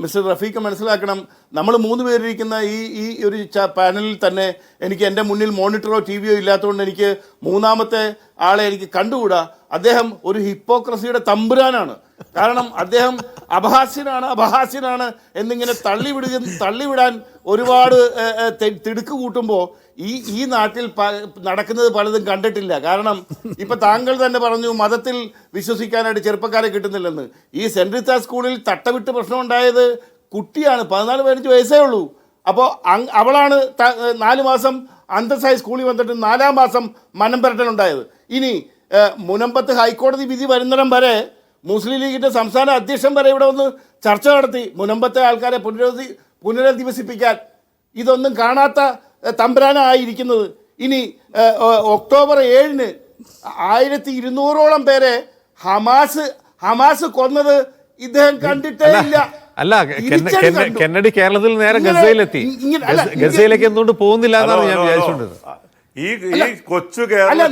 Mister Rafeeq മനസ്സിലാക്കണം. നമ്മൾ മൂന്ന് പേരിരിക്കുന്ന ഈ ഈ ഒരു പാനലിൽ തന്നെ എനിക്ക് എന്റെ മുന്നിൽ മോണിറ്ററോ ടി വിയോ ഇല്ലാത്തതുകൊണ്ട് എനിക്ക് മൂന്നാമത്തെ ആളെ എനിക്ക് കണ്ടുകൂടാ. അദ്ദേഹം ഒരു ഹിപ്പോക്രസിയുടെ തമ്പുരാനാണ്. കാരണം അദ്ദേഹം അപഹാസ്യനാണ് അപഹാസ്യനാണ് എന്നിങ്ങനെ തള്ളിവിടുക തള്ളിവിടാൻ ഒരുപാട് തിടുക്ക് കൂട്ടുമ്പോൾ ഈ ഈ നാട്ടിൽ നടക്കുന്നത് പലതും കണ്ടിട്ടില്ല. കാരണം ഇപ്പൊ താങ്കൾ തന്നെ പറഞ്ഞു മതത്തിൽ വിശ്വസിക്കാനായിട്ട് ചെറുപ്പക്കാരെ കിട്ടുന്നില്ലെന്ന്. ഈ സെന്റ് റീത്ത സ്കൂളിൽ തട്ടവിട്ട് പ്രശ്നം ഉണ്ടായത് കുട്ടിയാണ് പതിനാല് പതിനഞ്ച് വയസ്സേ ഉള്ളൂ. അപ്പോൾ അവളാണ് നാല് മാസം അന്തസ്സായി സ്കൂളിൽ വന്നിട്ട് നാലാം മാസം മനം പുരട്ടലുണ്ടായത്. ഇനി മുനമ്പത്ത് ഹൈക്കോടതി വിധി വരുന്നിടം വരെ മുസ്ലിം ലീഗിന്റെ സംസ്ഥാന അധ്യക്ഷൻ വരെ ഇവിടെ ഒന്ന് ചർച്ച നടത്തി മുനമ്പത്തെ ആൾക്കാരെ പുനരധി പുനരധിവസിപ്പിക്കാൻ. ഇതൊന്നും കാണാത്ത തമ്പുരാനായിരിക്കുന്നത്. ഇനി ഒക്ടോബർ ഏഴിന് ആയിരത്തി ഇരുന്നൂറോളം പേരെ ഹമാസ് ഹമാസ് കൊന്നത് ഇദ്ദേഹം കണ്ടിട്ടേ ഇല്ല. അല്ല. കെന്നഡി കേരളത്തിൽ നേരെ ഗസയിലെത്തി. ഗസയിലേക്ക് എന്തുകൊണ്ട് പോകുന്നില്ല എന്നാണ് ഞാൻ. വിചാരിച്ചുകൊണ്ടിരുന്നത്. ഈ ഈ കൊച്ചു കേരള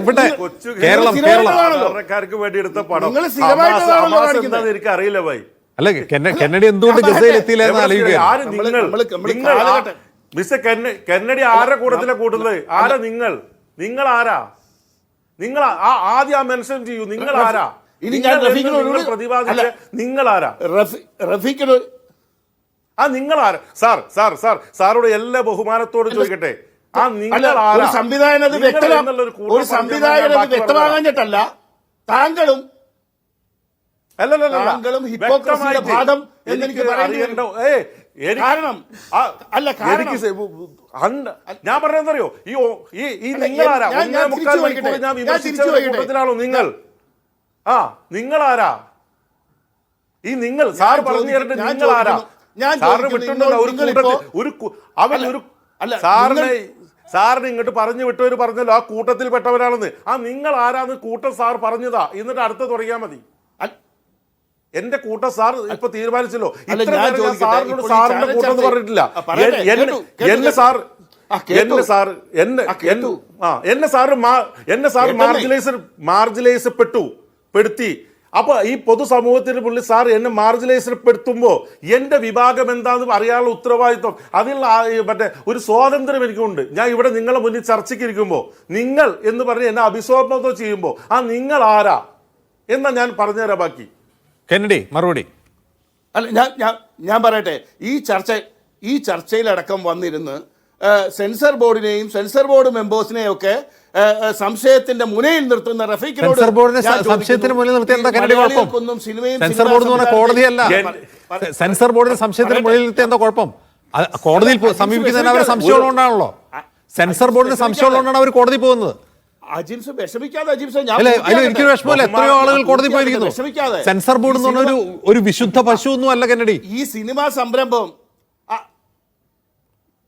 ഇവിടെ കൊച്ചു കേരളം സാധാരണക്കാർക്ക് വേണ്ടി എടുത്ത പടം. എനിക്ക് അറിയില്ല ഭായി അല്ല കെന്നടി കെന്നഡി എന്തുകൊണ്ട് ഗസയിൽ എത്തിയില്ല ഗസയിലെത്തിയില്ല എന്ന് ആലോചിക്കുക മിസ്റ്റർ കെന്ന- കെന്നഡി ആരെ കൂട്ടത്തിലെ കൂട്ടുന്നത്? ആരാ നിങ്ങൾ? നിങ്ങൾ ആരാ നിങ്ങൾ ആ- ആദ്യം ആ മെൻഷൻ ചെയ്യൂ. നിങ്ങൾ ആരാ ഇനി ഞാൻ റഫീഖിനോട് പ്രതിപാദിച്ച നിങ്ങൾ ആരാ റഫി- ആ നിങ്ങൾ ആരാ സാർ സാർ സാർ സാറോട് എല്ലാ ബഹുമാനത്തോട് ചോദിക്കട്ടെ. ആ നിങ്ങൾ ആരാ സംവിധായകൻ അത് ഒരു സംവിധായകൻ അത് വ്യക്തമാകാഞ്ഞിട്ടല്ല താങ്കളും അല്ലല്ലോ താങ്കളും ഹിപ്പോക്രസിയുടെ ഭാഗം എന്ന് എനിക്ക് എനിക്ക് പറയേണ്ടി അറിയേണ്ട വരും. കാരണം അല്ല, എനിക്ക് ഞാൻ പറഞ്ഞോ ഈ ഈ ഈ നിങ്ങളാരാ? ഒന്നേ ഞാൻ മുക്കാൽ മണിക്കൂർ ഞാൻ ഞാൻ വിമർശിച്ച തിരിച്ചു കൂട്ടത്തിലാണോ നിങ്ങൾ? ആ നിങ്ങളാരാ? ഈ നിങ്ങൾ സാർ പറഞ്ഞു തരട്ടെ നിങ്ങൾ ആരാ സാറിന് വിട്ടിട്ടുണ്ടോ ഒരു കൂട്ടത്തിൽ ഒരു അവൻ ഒരു സാറിനെ സാറിന് ഇങ്ങോട്ട് പറഞ്ഞു വിട്ടവർ പറഞ്ഞല്ലോ ആ കൂട്ടത്തിൽ പെട്ടവരാണെന്ന് ആ നിങ്ങൾ ആരാന്ന് കൂട്ടം സാർ പറഞ്ഞതാ. എന്നിട്ട് അടുത്ത് തുടങ്ങിയാൽ മതി. എന്റെ കൂട്ട സാർ ഇപ്പൊ തീരുമാനിച്ചല്ലോ. സാറിനോട് സാറിന്റെ കൂട്ടം എന്ന് പറഞ്ഞിട്ടില്ല. എന്നെ-. സാർ എന്നെ സാർ എന്നെ ആ, എന്നെ സാറ് എന്നെ സാർ. മാർജിലൈസ് മാർജിലൈസ് പെട്ടു പെടുത്തി. അപ്പൊ ഈ പൊതുസമൂഹത്തിന് പുള്ളി സാർ എന്നെ മാർജിലൈസപ്പെടുത്തുമ്പോൾ എന്റെ വിഭാഗം എന്താണെന്ന് അറിയാനുള്ള ഉത്തരവാദിത്വം അതിനുള്ള മറ്റേ ഒരു സ്വാതന്ത്ര്യം എനിക്കുണ്ട്. ഞാൻ ഇവിടെ നിങ്ങളെ മുന്നിൽ ചർച്ചയ്ക്കിരിക്കുമ്പോൾ നിങ്ങൾ എന്ന് പറഞ്ഞ് എന്നെ അഭിസംബോധന ചെയ്യുമ്പോൾ ആ നിങ്ങൾ ആരാ? എന്നാ ഞാൻ പറഞ്ഞുതരാം ബാക്കി. കെന്നഡി മറുപടി. അല്ല ഞാൻ ഞാൻ ഞാൻ പറയട്ടെ. ഈ ചർച്ച ഈ ചർച്ചയിലടക്കം വന്നിരുന്ന് സെൻസർ ബോർഡിനെയും സെൻസർ ബോർഡ് മെമ്പേഴ്സിനെയും ഒക്കെ സംശയത്തിന്റെ മുനയിൽ നിർത്തുന്ന റഫീഖിനോട് സംശയത്തിന് മുന്നിൽ നിർത്തി എന്താ കെന്നഡി കുഴപ്പം? സെൻസർ ബോർഡ് എന്ന് പറഞ്ഞ കോടതിയല്ല. ഞാൻ- സെ- സെൻസർ ബോർഡിന് സംശയത്തിന്. മുന്നിൽ നിർത്തി എന്താ കുഴപ്പം? കോടതിയിൽ സമീപിക്കുന്നതിന് അവരെ സംശയമുള്ളതുകൊണ്ടാണല്ലോ. സെൻസർ ബോർഡിന് സംശയമുള്ളതുകൊണ്ടാണ് അവർ കോടതി പോകുന്നത്. അജിംസ് വിഷമിക്കാതെ അജിംസ് ഞാൻ എനിക്കൊരു വിഷമമില്ല. എത്രയോ ആളുകൾ കോടതി പോയിരിക്കുന്നു സെൻസർ ബോർഡ് എന്ന് പറഞ്ഞ ഒരു വിശുദ്ധ പശു ഒന്നും അല്ല കന്നഡി. ഈ സിനിമാ സംരംഭം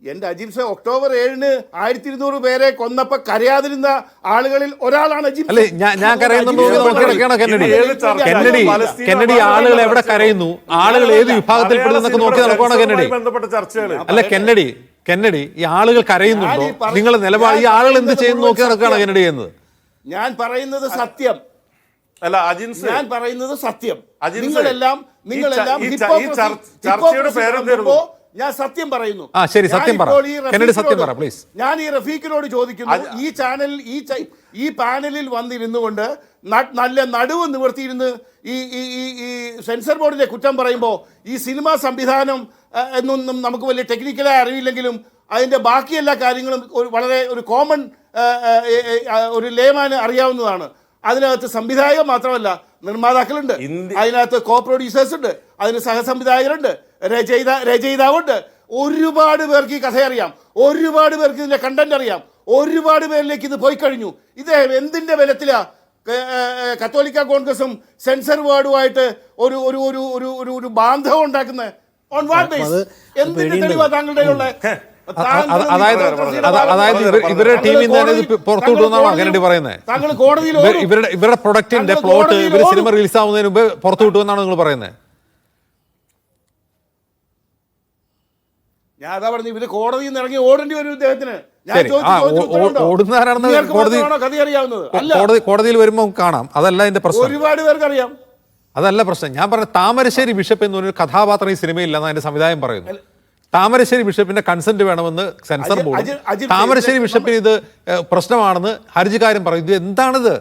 എന്റെ അജിംസ് ഒക്ടോബർ ഏഴിന് ആയിരത്തി ഇരുന്നൂറ് പേരെ കൊന്നപ്പോ കരയാതിരുന്ന ആളുകളിൽ ഒരാളാണ് അല്ലെ ഞാൻ കരയുന്നുണ്ടോ കെന്നഡി? കെന്നഡി കെന്നഡി ആളുകൾ എവിടെ കരയുന്നു? ആളുകൾ ഏത് വിഭാഗത്തിൽപ്പെടുന്നൊക്കെ നോക്കി നടക്കുകയാണ് കെന്നഡി? ബന്ധപ്പെട്ട ചർച്ചകൾ അല്ല കെന്നഡി കെന്നഡി ഈ ആളുകൾ കരയുന്നുണ്ടോ? നിങ്ങൾ നിങ്ങളുടെ നിലപാട് ഈ ആളുകൾ എന്ത് ചെയ്യുന്നു നോക്കി നടക്കുകയാണ്. കെന്നഡി എന്ന് ഞാൻ പറയുന്നത് സത്യം. അല്ല അജിൻസ്. ഞാൻ പറയുന്നത് സത്യം. നിങ്ങളെല്ലാം നിങ്ങളെല്ലാം ചർച്ചയുടെ പേരെന്തായിരുന്നു? ഞാൻ സത്യം പറയുന്നു. ആ, ശരി, സത്യം പറ. സത്യം പറ, പ്ലീസ് ഞാൻ ഈ റഫീഖിനോട് ചോദിക്കുന്നു. ഈ ചാനൽ ഈ ഈ പാനലിൽ വന്നിരുന്നു കൊണ്ട് നല്ല നടുവ് നിവർത്തിയിരുന്ന് ഈ ഈ സെൻസർ ബോർഡിന്റെ കുറ്റം പറയുമ്പോൾ ഈ സിനിമാ സംവിധാനം എന്നൊന്നും നമുക്ക് വലിയ ടെക്നിക്കലായി അറിയില്ലെങ്കിലും അതിന്റെ ബാക്കി എല്ലാ കാര്യങ്ങളും ഒരു വളരെ ഒരു കോമൺ ഒരു ലേമാന് അറിയാവുന്നതാണ്. അതിനകത്ത് സംവിധായകൻ മാത്രമല്ല നിർമ്മാതാക്കളുണ്ട്. അതിനകത്ത് കോ പ്രൊഡ്യൂസേഴ്സ് ഉണ്ട്. അതിന് സഹസംവിധായകരുണ്ട്. രചയിത രചയിതാവുണ്ട്. ഒരുപാട് പേർക്ക് ഈ കഥ അറിയാം. ഒരുപാട് പേർക്ക് ഇതിന്റെ കണ്ടന്റ് അറിയാം. ഒരുപാട് പേരിലേക്ക് ഇത് പോയി കഴിഞ്ഞു. ഇദ്ദേഹം എന്തിന്റെ ബലത്തിലാണ് കത്തോലിക്ക കോൺഗ്രസും സെൻസർ വേർഡുമായിട്ട് ഒരു ഒരു ഒരു ഒരു ഒരു ഒരു ബാന്ധവം ഉണ്ടാക്കുന്നത് ഓൺ വാട്ട് ബേസ് എന്തിന്റെ തെളിവാ താങ്കളുടെ ഉള്ള അതായത് അതായത് ഇവരുടെ ടീമിൽ നിന്ന് തന്നെ ഇത് പുറത്തു വിട്ടുവെന്നാണോ കെന്നഡി പറയുന്നത്. കോടതിയിൽ ഇവരുടെ ഇവരുടെ പ്രൊഡക്റ്റിന്റെ പ്ലോട്ട് ഇവർ സിനിമ റിലീസ് ആവുന്നതിന് മുമ്പ് പുറത്തു വിട്ടുവെന്നാണ് നിങ്ങൾ പറയുന്നത്. ഞാൻ അതാ പറഞ്ഞു ഇവർ കോടതിയിൽ നിന്ന് ഇറങ്ങി ഓടേണ്ടി വരും ഇദ്ദേഹത്തിന്. ഓടുന്നവരാണെന്ന് കോടതി കോടതിയിൽ വരുമ്പോൾ കാണാം. അതല്ല എന്റെ പ്രശ്നം. ഒരുപാട് പേർക്ക് അറിയാം അതല്ല പ്രശ്നം. ഞാൻ പറഞ്ഞ താമരശ്ശേരി ബിഷപ്പ് എന്ന് പറഞ്ഞൊരു കഥാപാത്രം ഈ സിനിമയില്ലെന്ന് അതിന്റെ സംവിധായം പറയുന്നു താമരശ്ശേരി ബിഷപ്പിന്റെ കൺസെന്റ് വേണമെന്ന് സെൻസർ ബോർഡ്. താമരശ്ശേരി ബിഷപ്പിന് ഇത് പ്രശ്നമാണെന്ന് ഹർജിക്കാരൻ പറയും. ഇത് എന്താണിത്?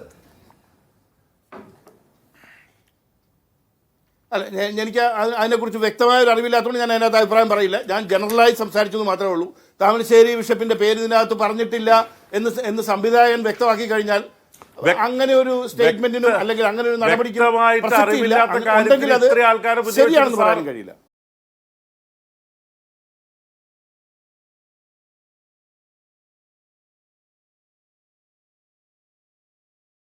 അല്ല എനിക്ക് അതിനെക്കുറിച്ച് വ്യക്തമായ ഒരു അറിവില്ലാത്തതുകൊണ്ട് ഞാൻ അതിനകത്ത് അഭിപ്രായം പറയില്ല. ഞാൻ ജനറലായി സംസാരിച്ചത് മാത്രമേ ഉള്ളൂ. താമരശ്ശേരി ബിഷപ്പിന്റെ പേര് ഇതിനകത്ത് പറഞ്ഞിട്ടില്ല എന്ന് എന്ന് സംവിധായകൻ വ്യക്തമാക്കി കഴിഞ്ഞാൽ അങ്ങനെ ഒരു സ്റ്റേറ്റ്മെന്റിനും അല്ലെങ്കിൽ അങ്ങനെ ഒരു നടപടിക്കും ശരിയാണെന്ന് പറയാൻ കഴിയില്ല.